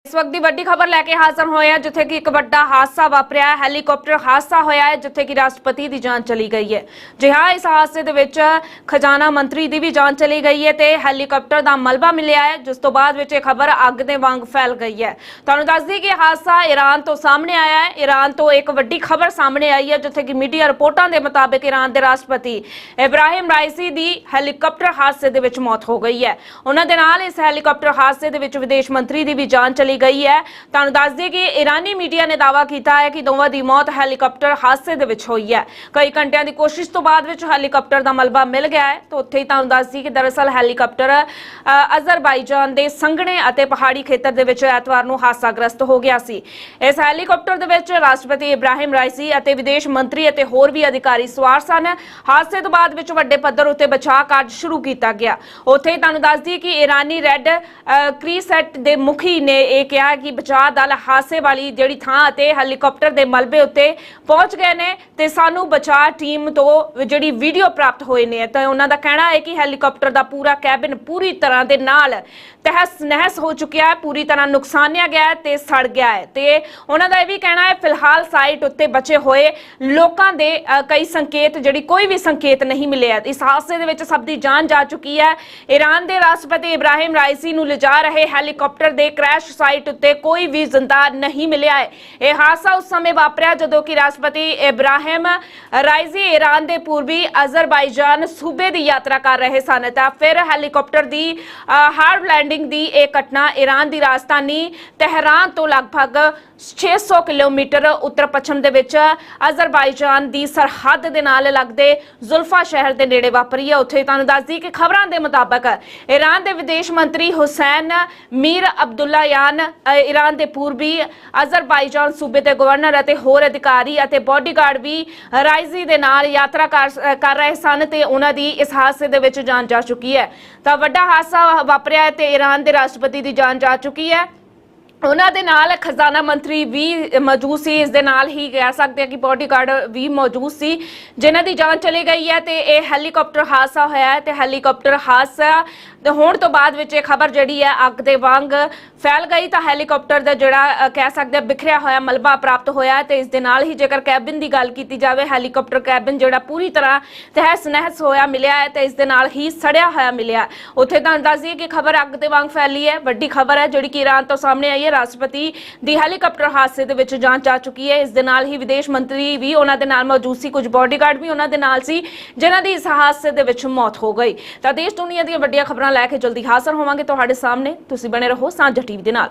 ਇਸ ਵਕਤ ਦੀ ਵੱਡੀ ਖਬਰ ਲੈ ਕੇ ਹਾਜ਼ਰ ਹੋਏ ਆ ਜਿੱਥੇ ਕਿ ਇੱਕ ਵੱਡਾ ਹਾਦਸਾ ਵਾਪਰਿਆ ਹੈ। ਹੈਲੀਕਾਪਟਰ ਹਾਦਸਾ ਹੋਇਆ ਹੈ, ਜਿੱਥੇ ਕਿ ਰਾਸ਼ਟਰਪਤੀ ਦੀ ਜਾਨ ਚਲੀ ਗਈ ਹੈ। ਜੀ ਹਾਂ, ਇਸ ਹਾਦਸੇ ਦੇ ਵਿੱਚ ਖਜ਼ਾਨਾ ਮੰਤਰੀ ਦੀ ਵੀ ਜਾਨ ਚਲੀ ਗਈ ਹੈ ਤੇ ਹੈਲੀਕਾਪਟਰ ਦਾ ਮਲਬਾ ਮਿਲਿਆ ਹੈ, ਜਿਸ ਤੋਂ ਬਾਅਦ ਵਿੱਚ ਇਹ ਖਬਰ ਅੱਗ ਦੇ ਵਾਂਗ ਫੈਲ ਗਈ ਹੈ। ਤੁਹਾਨੂੰ ਦੱਸ ਦਈਏ ਕਿ ਹਾਦਸਾ ਈਰਾਨ ਤੋਂ ਸਾਹਮਣੇ ਆਇਆ ਹੈ। ਈਰਾਨ ਤੋਂ ਇੱਕ ਵੱਡੀ ਖਬਰ ਸਾਹਮਣੇ ਆਈ ਹੈ, ਜਿੱਥੇ ਕਿ ਮੀਡੀਆ ਰਿਪੋਰਟਾਂ ਦੇ ਮੁਤਾਬਕ ਈਰਾਨ ਦੇ ਰਾਸ਼ਟਰਪਤੀ ਇਬਰਾਹਿਮ ਰਾਈਸੀ ਦੀ ਹੈਲੀਕਾਪਟਰ ਹਾਦਸੇ ਦੇ ਵਿੱਚ ਮੌਤ ਹੋ ਗਈ ਹੈ। ਉਹਨਾਂ ਦੇ ਨਾਲ ਇਸ ਹੈਲੀਕਾਪਟਰ ਹਾਦਸੇ ਦੇ ਵਿੱਚ ਵਿਦੇਸ਼ ਮੰਤਰੀ ਦੀ ਵੀ ਜਾਨ ਚਲੀ ਗਈ ਹੈ। ਤੁਹਾਨੂੰ ਦੱਸ ਦਈਏ ਕਿ ਇਰਾਨੀ ਮੀਡੀਆ ਨੇ ਦਾਅਵਾ ਕੀਤਾ ਹੈ ਕਿ ਦੋਵਾਂ ਦੀ ਮੌਤ ਹੈਲੀਕਾਪਟਰ ਹਾਦਸੇ ਦੇ ਵਿੱਚ ਹੋਈ ਹੈ। ਕਈ ਘੰਟਿਆਂ ਦੀ ਕੋਸ਼ਿਸ਼ ਤੋਂ ਬਾਅਦ ਵਿੱਚ ਹੈਲੀਕਾਪਟਰ ਦਾ ਮਲਬਾ ਮਿਲ ਗਿਆ ਹੈ। ਤਾਂ ਉੱਥੇ ਹੀ ਤੁਹਾਨੂੰ ਦੱਸ ਦਈਏ ਕਿ ਦਰਅਸਲ ਹੈਲੀਕਾਪਟਰ ਅਜ਼ਰਬਾਈਜਾਨ ਦੇ ਸੰਘਣੇ ਅਤੇ ਪਹਾੜੀ ਖੇਤਰ ਦੇ ਵਿੱਚ ਐਤਵਾਰ ਨੂੰ ਹਾਦਸਾਗ੍ਰਸਤ ਹੋ ਗਿਆ ਸੀ। ਇਸ ਹੈਲੀਕਾਪਟਰ ਦੇ ਵਿੱਚ ਰਾਸ਼ਟਰਪਤੀ ਇਬਰਾਹਿਮ ਰਾਈਸੀ ਅਤੇ ਵਿਦੇਸ਼ ਮੰਤਰੀ ਅਤੇ ਹੋਰ ਵੀ ਅਧਿਕਾਰੀ ਸਵਾਰ ਸਨ। ਹਾਦਸੇ ਤੋਂ ਬਾਅਦ ਵਿੱਚ ਵੱਡੇ ਪੱਧਰ ਉੱਤੇ ਬਚਾਅ ਕਾਰਜ ਸ਼ੁਰੂ ਕੀਤਾ ਗਿਆ। ਉੱਥੇ ਹੀ ਤੁਹਾਨੂੰ ਦੱਸ ਦਈਏ ਕਿ ਇਰਾਨੀ ਰੈੱਡ ਕ੍ਰੀਸੈਟ ਦੇ ਮੁਖੀ ਨੇ ਇਹ ਕਿਹਾ ਕਿ ਬਚਾਅ ਦਲ ਹਾਦਸੇ ਵਾਲੀ ਜਿਹੜੀ ਥਾਂ ਅਤੇ ਹੈਲੀਕਾਪਟਰ ਦੇ ਮਲਬੇ ਉੱਤੇ ਪਹੁੰਚ ਗਏ ਨੇ ਤੇ ਸਾਨੂੰ ਬਚਾਅ ਟੀਮ ਤੋਂ ਜਿਹੜੀ ਵੀਡੀਓ ਪ੍ਰਾਪਤ ਹੋਏ ਨੇ। ਤਾਂ ਉਹਨਾਂ ਦਾ ਕਹਿਣਾ ਹੈ ਕਿ ਹੈਲੀਕਾਪਟਰ ਦਾ ਪੂਰਾ ਕੈਬਿਨ ਪੂਰੀ ਤਰ੍ਹਾਂ ਦੇ ਨਾਲ ਤਹਿਸ ਨਹਿਸ ਹੋ ਚੁੱਕਿਆ ਹੈ, ਪੂਰੀ ਤਰ੍ਹਾਂ ਨੁਕਸਾਨਿਆ ਗਿਆ ਹੈ ਤੇ ਸੜ ਗਿਆ ਹੈ। ਤੇ ਉਹਨਾਂ ਦਾ ਇਹ ਵੀ ਕਹਿਣਾ ਹੈ, ਫਿਲਹਾਲ ਸਾਈਟ ਉੱਤੇ ਬਚੇ ਹੋਏ ਲੋਕਾਂ ਦੇ ਕਈ ਸੰਕੇਤ ਜਿਹੜੀ ਕੋਈ ਵੀ ਸੰਕੇਤ ਨਹੀਂ ਮਿਲਿਆ। ਇਸ ਹਾਦਸੇ ਦੇ ਵਿੱਚ ਸਭ ਦੀ ਜਾਨ ਜਾ ਚੁੱਕੀ ਹੈ। ਈਰਾਨ ਦੇ ਰਾਸ਼ਟਰਪਤੀ ਇਬਰਾਹਿਮ ਰਾਈਸੀ ਨੂੰ ਲਿਜਾ ਰਹੇ ਹੈਲੀਕਾਪਟਰ ਦੇ ਕ੍ਰੈਸ਼ ਸਾਈਟ ਉੱਤੇ ਕੋਈ ਵੀ ਜ਼ਿੰਦਾ ਨਹੀਂ ਮਿਲਿਆ ਹੈ। ਇਹ ਹਾਦਸਾ ਉਸ ਸਮੇਂ ਵਾਪਰਿਆ ਜਦੋਂ ਕਿ ਰਾਸ਼ਟਰਪਤੀ ਇਬਰਾਹਿਮ ਰਾਈਜ਼ੀ ਈਰਾਨ ਦੇ ਪੂਰਬੀ ਅਜ਼ਰਬਾਈਜਾਨ ਸੂਬੇ ਦੀ ਯਾਤਰਾ ਕਰ ਰਹੇ ਸਨ। ਤਾਂ ਫਿਰ ਹੈਲੀਕਾਪਟਰ ਦੀ ਹਾਰਡ ਲੈਂਡਿੰਗ ਦੀ ਇਹ ਘਟਨਾ ਈਰਾਨ ਦੀ ਰਾਜਧਾਨੀ ਤਹਿਰਾਨ ਤੋਂ ਲਗਭਗ 600 ਕਿਲੋਮੀਟਰ ਉੱਤਰ ਪੱਛਮ ਦੇ ਵਿੱਚ ਅਜ਼ਰਬਾਈਜਾਨ ਦੀ ਸਰਹੱਦ ਦੇ ਨਾਲ ਲੱਗਦੇ ਜ਼ੁਲਫਾ ਸ਼ਹਿਰ ਦੇ ਨੇੜੇ ਵਾਪਰੀ ਹੈ। ਉੱਥੇ ਤੁਹਾਨੂੰ ਦੱਸਦੀ ਕਿ ਖਬਰਾਂ ਦੇ ਮੁਤਾਬਕ ਈਰਾਨ ਦੇ ਵਿਦੇਸ਼ ਮੰਤਰੀ Hossein Amir Abdollahian Iran ਦੇ ਪੂਰਬੀ ਅਜ਼ਰਬਾਈਜਾਨ ਸੂਬੇ ਦੇ ਗਵਰਨਰ ਅਤੇ ਹੋਰ ਅਧਿਕਾਰੀ ਅਤੇ ਬਾਡੀਗਾਰਡ ਵੀ ਰਾਈਜ਼ੀ ਦੇ ਨਾਲ ਯਾਤਰਾ ਕਰ ਅ, ਕਰ ਰਹੇ ਸਨ ਤੇ ਉਹਨਾਂ ਦੀ ਇਸ ਹਾਦਸੇ ਦੇ ਵਿੱਚ ਜਾਨ ਜਾ ਚੁੱਕੀ ਹੈ। ਤਾਂ ਵੱਡਾ ਹਾਦਸਾ ਵਾਪਰਿਆ ਹੈ ਤੇ ਈਰਾਨ ਦੇ ਰਾਸ਼ਟਰਪਤੀ ਦੀ ਜਾਨ ਜਾ ਚੁੱਕੀ ਹੈ। ਉਹਨਾਂ ਦੇ ਨਾਲ ਖਜ਼ਾਨਾ ਮੰਤਰੀ ਵੀ ਮੌਜੂਦ ਸੀ, ਇਸ ਦੇ ਨਾਲ ਹੀ ਕਹਿ ਸਕਦੇ ਹਾਂ ਕਿ ਬਾਡੀਗਾਰਡ ਵੀ ਮੌਜੂਦ ਸੀ, ਜਿਨ੍ਹਾਂ ਦੀ ਜਾਨ ਚਲੀ ਗਈ ਹੈ ਤੇ ਇਹ ਹੈਲੀਕਾਪਟਰ ਹਾਦਸਾ ਹੋਇਆ ਹੈ ਤੇ ਹੈਲੀਕਾਪਟਰ ਹਾਦਸਾ ਤੇ ਹੋਣ ਤੋਂ ਬਾਅਦ ਵਿੱਚ ਇਹ ਖਬਰ ਜਿਹੜੀ ਹੈ ਅੱਗ ਦੇ ਵਾਂਗ ਫੈਲ ਗਈ ਤਾਂ ਹੈਲੀਕਾਪਟਰ ਦਾ ਜਿਹੜਾ ਕਹਿ ਸਕਦੇ ਹਾਂ ਬਿਖਰਿਆ ਹੋਇਆ ਮਲਬਾ ਪ੍ਰਾਪਤ ਹੋਇਆ ਹੈ ਤੇ ਇਸ ਦੇ ਨਾਲ ਹੀ ਜੇਕਰ ਕੈਬਿਨ ਦੀ ਗੱਲ ਕੀਤੀ ਜਾਵੇ ਹੈਲੀਕਾਪਟਰ ਕੈਬਿਨ ਜਿਹੜਾ ਪੂਰੀ ਤਰ੍ਹਾਂ ਤਹਿਸ ਨਹਿਸ ਹੋਇਆ ਮਿਲਿਆ ਹੈ ਤੇ ਇਸ ਦੇ ਨਾਲ ਹੀ ਸੜਿਆ ਹੋਇਆ ਮਿਲਿਆ ਉੱਥੇ ਤੁਹਾਨੂੰ ਦੱਸ ਕਿ ਖਬਰ ਅੱਗ ਦੇ ਵਾਂਗ ਫੈਲੀ ਹੈ, ਵੱਡੀ ਖਬਰ ਹੈ ਜਿਹੜੀ ਕਿ ਈਰਾਨ ਤੋਂ ਸਾਹਮਣੇ ਆਈ ਹੈ ਰਾਸ਼ਟਰਪਤੀ ਦੀ ਹੈਲੀਕਾਪਟਰ ਹਾਦਸੇ ਦੇ ਵਿੱਚ ਜਾਂਚ ਆ ਚੁੱਕੀ ਹੈ। ਇਸ ਦੇ ਨਾਲ ਹੀ ਵਿਦੇਸ਼ ਮੰਤਰੀ ਵੀ ਉਹਨਾਂ ਦੇ ਨਾਲ ਮੌਜੂਦ ਸੀ। ਕੁਝ ਬਾਡੀਗਾਰਡ ਵੀ ਉਹਨਾਂ ਦੇ ਨਾਲ ਸੀ, ਜਿਨ੍ਹਾਂ ਦੀ ਇਸ ਹਾਦਸੇ ਦੇ ਵਿੱਚ ਮੌਤ ਹੋ ਗਈ। ਤਾਂ ਦੇਸ਼ ਦੁਨੀਆ ਦੀਆਂ ਵੱਡੀਆਂ ਖਬਰਾਂ ਲੈ ਕੇ ਜਲਦੀ ਹਾਜ਼ਰ ਹੋਵਾਂਗੇ ਤੁਹਾਡੇ ਸਾਹਮਣੇ। ਤੁਸੀਂ ਬਣੇ ਰਹੋ ਸਾਂਝਾ ਟੀਵੀ ਦੇ ਨਾਲ।